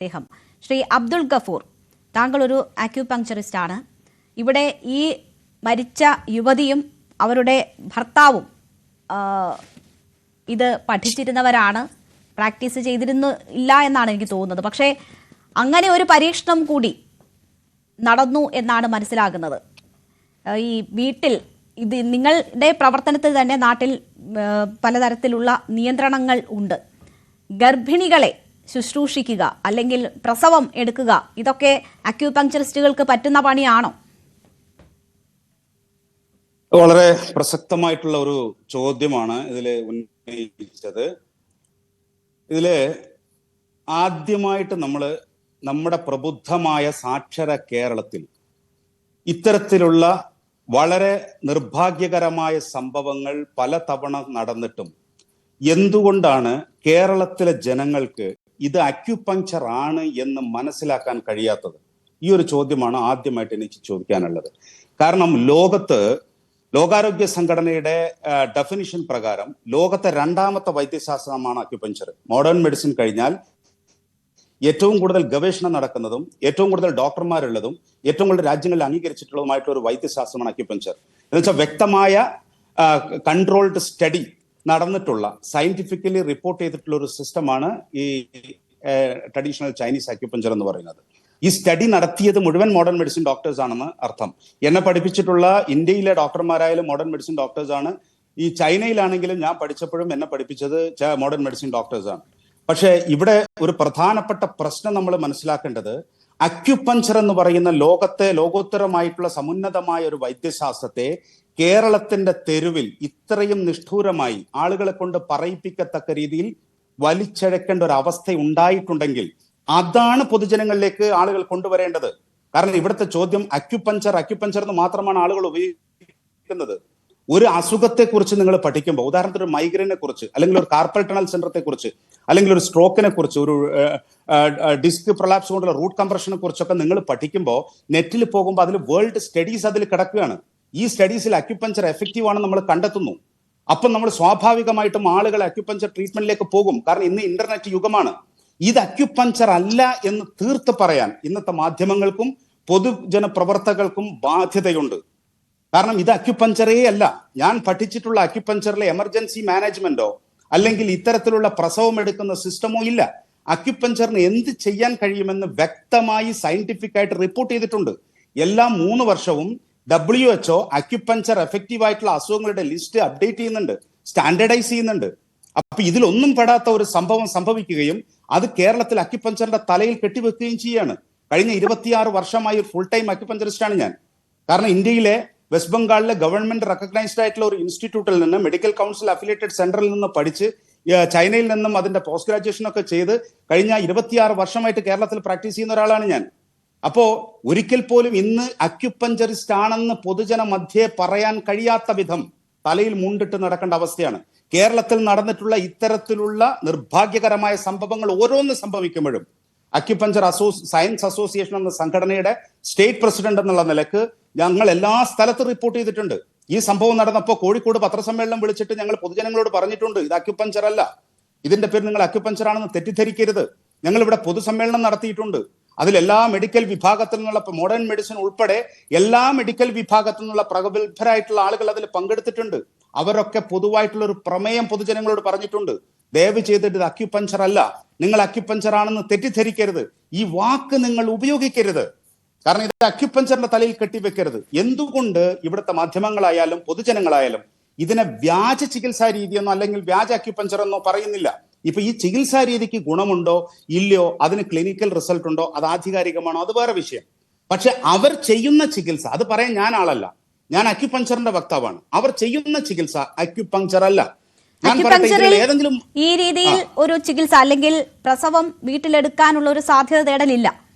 അദ്ദേഹം. ശ്രീ അബ്ദുൾ ഗഫൂർ താങ്കൾ ഒരു ആക്യുപങ്ക്ചറിസ്റ്റാണ് ഇവിടെ ഈ മരിച്ച യുവതിയും അവരുടെ ഭർത്താവും ഇത് പഠിച്ചിരുന്നവരാണ്. പ്രാക്ടീസ് ചെയ്തിരുന്നു ഇല്ല എന്നാണ് എനിക്ക് തോന്നുന്നത്. പക്ഷേ അങ്ങനെ ഒരു പരീക്ഷണം കൂടി നടന്നു എന്നാണ് മനസ്സിലാകുന്നത്. ഈ വീട്ടിൽ ഇത് നിങ്ങളുടെ പ്രവർത്തനത്തിൽ തന്നെ നാട്ടിൽ പലതരത്തിലുള്ള നിയന്ത്രണങ്ങൾ ഉണ്ട്. ഗർഭിണികളെ ശുശ്രൂഷിക്കുക അല്ലെങ്കിൽ പ്രസവം എടുക്കുക. ഇതൊക്കെ അക്യൂപങ്ക്ചറിസ്റ്റുകൾക്ക് പറ്റുന്ന പണിയാണോ? വളരെ പ്രസക്തമായിട്ടുള്ള ഒരു ചോദ്യമാണ് ഇതിൽ ഉന്നയിച്ചത്. ഇതിൽ ആദ്യമായിട്ട് നമ്മൾ നമ്മുടെ പ്രബുദ്ധമായ സാക്ഷര കേരളത്തിൽ ഇത്തരത്തിലുള്ള വളരെ നിർഭാഗ്യകരമായ സംഭവങ്ങൾ പല തവണ നടന്നിട്ടും എന്തുകൊണ്ടാണ് കേരളത്തിലെ ജനങ്ങൾക്ക് ഇത് അക്യുപങ്ചർ ആണ് എന്ന് മനസ്സിലാക്കാൻ കഴിയാത്തത്. ഈ ഒരു ചോദ്യമാണ് ആദ്യമായിട്ട് എനിക്ക് ചോദിക്കാനുള്ളത്. കാരണം ലോകത്ത് ലോകാരോഗ്യ സംഘടനയുടെ ഡെഫിനിഷൻ പ്രകാരം ലോകത്തെ രണ്ടാമത്തെ വൈദ്യശാസ്ത്രമാണ് അക്യുപഞ്ചർ മോഡേൺ മെഡിസിൻ കഴിഞ്ഞാൽ ഏറ്റവും കൂടുതൽ ഗവേഷണം നടക്കുന്നതും ഏറ്റവും കൂടുതൽ ഡോക്ടർമാരുള്ളതും ഏറ്റവും കൂടുതൽ രാജ്യങ്ങളിൽ അംഗീകരിച്ചിട്ടുള്ളതുമായിട്ടുള്ള ഒരു വൈദ്യശാസ്ത്രമാണ് അക്യുപഞ്ചർ എന്ന് വെച്ചാൽ വ്യക്തമായ കൺട്രോൾഡ് സ്റ്റഡി നടന്നിട്ടുള്ള സയന്റിഫിക്കലി റിപ്പോർട്ട് ചെയ്തിട്ടുള്ള ഒരു സിസ്റ്റമാണ് ഈ ട്രഡീഷണൽ ചൈനീസ് അക്യുപഞ്ചർ എന്ന് പറയുന്നത്. ഈ സ്റ്റഡി നടത്തിയത് മുഴുവൻ മോഡേൺ മെഡിസിൻ ഡോക്ടേഴ്സ് ആണെന്ന് അർത്ഥം. എന്നെ പഠിപ്പിച്ചിട്ടുള്ള ഇന്ത്യയിലെ ഡോക്ടർമാരായാലും മോഡേൺ മെഡിസിൻ ഡോക്ടേഴ്സ് ആണ്. ഈ ചൈനയിലാണെങ്കിലും ഞാൻ പഠിച്ചപ്പോഴും എന്നെ പഠിപ്പിച്ചത് മോഡേൺ മെഡിസിൻ ഡോക്ടേഴ്സ് ആണ്. പക്ഷേ ഇവിടെ ഒരു പ്രധാനപ്പെട്ട പ്രശ്നം നമ്മൾ മനസ്സിലാക്കേണ്ടത് അക്യുപഞ്ചർ എന്ന് പറയുന്ന ലോകത്തെ ലോകോത്തരമായിട്ടുള്ള സമുന്നതമായ ഒരു വൈദ്യശാസ്ത്രത്തെ കേരളത്തിന്റെ തെരുവിൽ ഇത്രയും നിഷ്ഠൂരമായി ആളുകളെ കൊണ്ട് പറയിപ്പിക്കത്തക്ക രീതിയിൽ വലിച്ചഴക്കേണ്ട ഒരു അവസ്ഥ ഉണ്ടായിട്ടുണ്ടെങ്കിൽ അതാണ് പൊതുജനങ്ങളിലേക്ക് ആളുകൾ കൊണ്ടുവരേണ്ടത്. കാരണം ഇവിടുത്തെ ചോദ്യം അക്യുപഞ്ചർ അക്യുപഞ്ചർ എന്ന് മാത്രമാണ് ആളുകൾ ഉപയോഗിക്കുന്നത്. ഒരു അസുഖത്തെ കുറിച്ച് നിങ്ങൾ പഠിക്കുമ്പോൾ ഉദാഹരണത്തിന് ഒരു മൈഗ്രൈനെ കുറിച്ച് അല്ലെങ്കിൽ ഒരു കാർപ്പൽ ടണൽ സെന്ററത്തെ കുറിച്ച് അല്ലെങ്കിൽ ഒരു സ്ട്രോക്കിനെ കുറിച്ച് ഒരു ഡിസ്ക് പ്രൊലാപ്സ് കൊണ്ടുള്ള റൂട്ട് കംപ്രഷനെ കുറിച്ചൊക്കെ നിങ്ങൾ പഠിക്കുമ്പോൾ നെറ്റിൽ പോകുമ്പോൾ അതിൽ വേൾഡ് സ്റ്റഡീസ് അതിൽ കിടക്കുകയാണ്. ഈ സ്റ്റഡീസിൽ അക്യുപഞ്ചർ എഫക്റ്റീവ് ആണെന്ന് നമ്മൾ കണ്ടെത്തുന്നു. അപ്പം നമ്മൾ സ്വാഭാവികമായിട്ടും ആളുകൾ അക്യുപഞ്ചർ ട്രീറ്റ്മെന്റിലേക്ക് പോകും. കാരണം ഇന്ന് ഇന്റർനെറ്റ് യുഗമാണ്. ഇത് അക്യുപഞ്ചർ അല്ല എന്ന് തീർത്ത് പറയാൻ ഇന്നത്തെ മാധ്യമങ്ങൾക്കും പൊതുജന പ്രവർത്തകർക്കും ബാധ്യതയുണ്ട്. കാരണം ഇത് അക്യുപഞ്ചറേ അല്ല. ഞാൻ പഠിച്ചിട്ടുള്ള അക്യുപഞ്ചറിലെ എമർജൻസി മാനേജ്മെന്റോ അല്ലെങ്കിൽ ഇത്തരത്തിലുള്ള പ്രസവം എടുക്കുന്ന സിസ്റ്റമോ ഇല്ല. അക്യുപഞ്ചറിന് എന്ത് ചെയ്യാൻ കഴിയുമെന്ന് വ്യക്തമായി സയന്റിഫിക് ആയിട്ട് റിപ്പോർട്ട് ചെയ്തിട്ടുണ്ട്. എല്ലാ മൂന്ന് വർഷവും ഡബ്ല്യു എച്ച്ഒ അക്യുപഞ്ചർ എഫക്റ്റീവ് ആയിട്ടുള്ള അസുഖങ്ങളുടെ ലിസ്റ്റ് അപ്ഡേറ്റ് ചെയ്യുന്നുണ്ട് സ്റ്റാൻഡേർഡൈസ് ചെയ്യുന്നുണ്ട്. അപ്പൊ ഇതിലൊന്നും പെടാത്ത ഒരു സംഭവം സംഭവിക്കുകയും അത് കേരളത്തിൽ അക്യുപഞ്ചറിന്റെ തലയിൽ കെട്ടിവെക്കുകയും ചെയ്യാണ്. കഴിഞ്ഞ ഇരുപത്തിയാറ് വർഷമായി ഒരു ഫുൾ ടൈം അക്യുപഞ്ചറിസ്റ്റാണ് ഞാൻ. കാരണം ഇന്ത്യയിലെ വെസ്റ്റ് ബംഗാളിലെ ഗവൺമെന്റ് റെക്കഗ്നൈസ്ഡ് ആയിട്ടുള്ള ഒരു ഇൻസ്റ്റിറ്റ്യൂട്ടിൽ നിന്ന് മെഡിക്കൽ കൗൺസിൽ അഫിലിയേറ്റഡ് സെന്ററിൽ നിന്ന് പഠിച്ച് ചൈനയിൽ നിന്നും അതിന്റെ പോസ്റ്റ് ഗ്രാജുവേഷൻ ഒക്കെ ചെയ്ത് കഴിഞ്ഞ ഇരുപത്തിയാറ് വർഷമായിട്ട് കേരളത്തിൽ പ്രാക്ടീസ് ചെയ്യുന്ന ഒരാളാണ് ഞാൻ. അപ്പോ ഒരിക്കൽ പോലും ഇന്ന് അക്യുപഞ്ചറിസ്റ്റ് ആണെന്ന് പൊതുജന മധ്യേ പറയാൻ കഴിയാത്ത വിധം തലയിൽ മുണ്ടിട്ട് നടക്കേണ്ട അവസ്ഥയാണ്. കേരളത്തിൽ നടന്നിട്ടുള്ള ഇത്തരത്തിലുള്ള നിർഭാഗ്യകരമായ സംഭവങ്ങൾ ഓരോന്ന് സംഭവിക്കുമ്പോഴും അക്യുപഞ്ചർ അസോ സയൻസ് അസോസിയേഷൻ എന്ന സംഘടനയുടെ സ്റ്റേറ്റ് പ്രസിഡന്റ് എന്നുള്ള നിലയ്ക്ക് ഞങ്ങൾ എല്ലാ സ്ഥലത്തും റിപ്പോർട്ട് ചെയ്തിട്ടുണ്ട്. ഈ സംഭവം നടന്നപ്പോൾ കോഴിക്കോട് പത്രസമ്മേളനം വിളിച്ചിട്ട് ഞങ്ങൾ പൊതുജനങ്ങളോട് പറഞ്ഞിട്ടുണ്ട് ഇത് അക്യുപഞ്ചർ അല്ല. ഇതിന്റെ പേര് നിങ്ങൾ അക്യുപഞ്ചർ ആണെന്ന് തെറ്റിദ്ധരിക്കരുത്. ഞങ്ങൾ ഇവിടെ പൊതുസമ്മേളനം നടത്തിയിട്ടുണ്ട്. അതിൽ എല്ലാ മെഡിക്കൽ വിഭാഗത്തിൽ നിന്നുള്ള മോഡേൺ മെഡിസിൻ ഉൾപ്പെടെ എല്ലാ മെഡിക്കൽ വിഭാഗത്തിൽ നിന്നുള്ള പ്രഗത്ഭരായിട്ടുള്ള ആളുകൾ അതിൽ പങ്കെടുത്തിട്ടുണ്ട്. അവരൊക്കെ പൊതുവായിട്ടുള്ള ഒരു പ്രമേയം പൊതുജനങ്ങളോട് പറഞ്ഞിട്ടുണ്ട്. ദയവ് ചെയ്തിട്ട് ഇത് അക്യുപഞ്ചർ അല്ല. നിങ്ങൾ അക്യുപഞ്ചർ ആണെന്ന് തെറ്റിദ്ധരിക്കരുത്. ഈ വാക്ക് നിങ്ങൾ ഉപയോഗിക്കരുത്. കാരണം ഇത് അക്യുപഞ്ചറിന്റെ തലയിൽ കെട്ടിവെക്കരുത്. എന്തുകൊണ്ട് ഇവിടുത്തെ മാധ്യമങ്ങളായാലും പൊതുജനങ്ങളായാലും ഇതിനെ വ്യാജ ചികിത്സാ രീതിയെന്നോ അല്ലെങ്കിൽ വ്യാജ അക്യുപഞ്ചർ എന്നോ പറയുന്നില്ല? ഇപ്പൊ ഈ ചികിത്സാ രീതിക്ക് ഗുണമുണ്ടോ ഇല്ലയോ അതിന് ക്ലിനിക്കൽ റിസൾട്ട് ഉണ്ടോ അത് ആധികാരികമാണോ അത് വേറെ വിഷയം. പക്ഷെ അവർ ചെയ്യുന്ന ചികിത്സ അത് പറയാൻ ഞാൻ ആളല്ല. ഞാൻ അക്യുപഞ്ചറിന്റെ വക്താവാണ്. അവർ ചെയ്യുന്ന ചികിത്സ അക്യുപഞ്ചർ അല്ല. ഏതെങ്കിലും ഈ രീതിയിൽ ഒരു ചികിത്സ അല്ലെങ്കിൽ പ്രസവം വീട്ടിലെടുക്കാനുള്ള ഒരു സാധ്യത തേടലില്ല.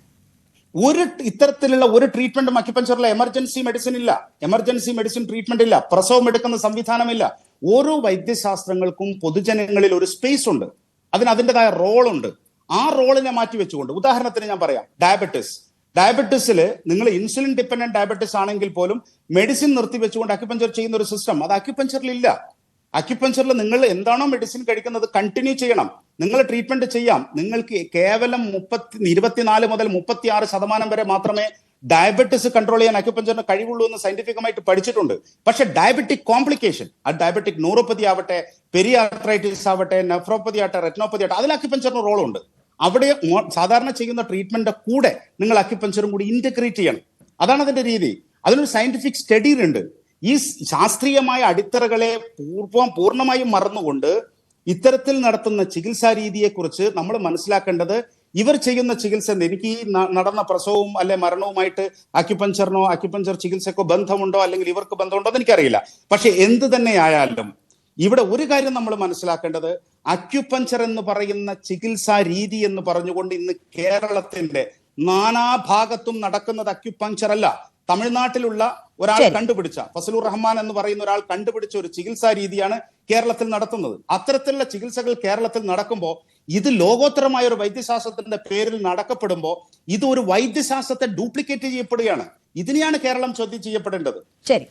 ഒരു ഇത്തരത്തിലുള്ള ഒരു ട്രീറ്റ്മെന്റും അക്യുപഞ്ചറിലെ എമർജൻസി മെഡിസിൻ ഇല്ല. എമർജൻസി മെഡിസിൻ ട്രീറ്റ്മെന്റ് ഇല്ല. പ്രസവം എടുക്കുന്ന സംവിധാനമില്ല. ഓരോ വൈദ്യശാസ്ത്രങ്ങൾക്കും പൊതുജനങ്ങളിൽ ഒരു സ്പേസ് ഉണ്ട്. അതിന് അതിന്റെതായ റോൾ ഉണ്ട്. ആ റോളിനെ മാറ്റി വെച്ചുകൊണ്ട് ഉദാഹരണത്തിന് ഞാൻ പറയാം ഡയബറ്റിസ് ഡയബറ്റിസിൽ നിങ്ങൾ ഇൻസുലിൻ ഡിപ്പെൻഡന്റ് ഡയബറ്റിസ് ആണെങ്കിൽ പോലും മെഡിസിൻ നിർത്തി വെച്ചുകൊണ്ട് അക്യുപഞ്ചർ ചെയ്യുന്ന ഒരു സിസ്റ്റം അത് അക്യുപഞ്ചറിൽ ഇല്ല. അക്യുപഞ്ചറിൽ നിങ്ങൾ എന്താണോ മെഡിസിൻ കഴിക്കുന്നത് കണ്ടിന്യൂ ചെയ്യണം. നിങ്ങൾ ട്രീറ്റ്മെന്റ് ചെയ്യാം. നിങ്ങൾക്ക് കേവലം മുപ്പത്തി ഇരുപത്തിനാല് മുതൽ മുപ്പത്തി ആറ് ശതമാനം വരെ മാത്രമേ ഡയബറ്റിസ് കൺട്രോൾ ചെയ്യാൻ അക്യുപഞ്ചറിന് കഴിവുള്ളൂ എന്ന് സയന്റിഫിക്കമായിട്ട് പഠിച്ചിട്ടുണ്ട്. പക്ഷെ ഡയബറ്റിക് കോംപ്ലിക്കേഷൻ ആ ഡയബറ്റിക് ന്യൂറോപ്പതി ആവട്ടെ പെരിയാർത്രൈറ്റിസ് ആവട്ടെ നെഫ്രോപ്പതി ആവട്ടെ റെറ്റ്നോപ്പതി ആവട്ടെ അതിൽ അക്യുപഞ്ചറിന് ഉണ്ട് അവിടെ സാധാരണ ചെയ്യുന്ന ട്രീറ്റ്മെന്റ് കൂടെ നിങ്ങൾ അക്യുപഞ്ചറും കൂടി ഇന്റഗ്രേറ്റ് ചെയ്യണം. അതാണ് അതിന്റെ രീതി. അതിനൊരു സയന്റിഫിക് സ്റ്റഡി ഉണ്ട് ഈ ശാസ്ത്രീയമായ അടിത്തറകളെ പൂർവം പൂർണമായും മറന്നുകൊണ്ട് ഇത്തരത്തിൽ നടത്തുന്ന ചികിത്സാ രീതിയെക്കുറിച്ച് നമ്മൾ മനസ്സിലാക്കേണ്ടത് ഇവർ ചെയ്യുന്ന ചികിത്സ എന്ത്? എനിക്ക് ഈ നടന്ന പ്രസവവും അല്ലെ മരണവുമായിട്ട് അക്യുപഞ്ചറിനോ അക്യുപഞ്ചർ ചികിത്സക്കോ ബന്ധമുണ്ടോ? അല്ലെങ്കിൽ ഇവർക്ക് ബന്ധമുണ്ടോ എന്ന് എനിക്കറിയില്ല. പക്ഷെ എന്ത് തന്നെയായാലും ഇവിടെ ഒരു കാര്യം നമ്മൾ മനസ്സിലാക്കേണ്ടത് അക്യുപഞ്ചർ എന്ന് പറയുന്ന ചികിത്സാ രീതി എന്ന് പറഞ്ഞുകൊണ്ട് ഇന്ന് കേരളത്തിന്റെ നാനാഭാഗത്തും നടക്കുന്നത് അക്യുപഞ്ചർ അല്ല. തമിഴ്നാട്ടിലുള്ള ഒരാൾ കണ്ടുപിടിച്ച ഫസലുർ റഹ്മാൻ എന്ന് പറയുന്ന ഒരാൾ കണ്ടുപിടിച്ച ഒരു ചികിത്സാ രീതിയാണ് കേരളത്തിൽ നടത്തുന്നത്. അത്തരത്തിലുള്ള ചികിത്സകൾ കേരളത്തിൽ നടക്കുമ്പോൾ ഇത് ലോകോത്തരമായ ഒരു വൈദ്യശാസ്ത്രത്തിന്റെ പേരിൽ നടക്കപ്പെടുമ്പോൾ ഇത് ഒരു വൈദ്യശാസ്ത്രത്തെ ഡ്യൂപ്ലിക്കേറ്റ് ചെയ്യപ്പെടുകയാണ്. ഇതിനെയാണ് കേരളം ചോദ്യം ചെയ്യപ്പെടേണ്ടത്. ശരി.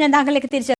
ഞാൻ താങ്കളിലേക്ക് തിരിച്ച്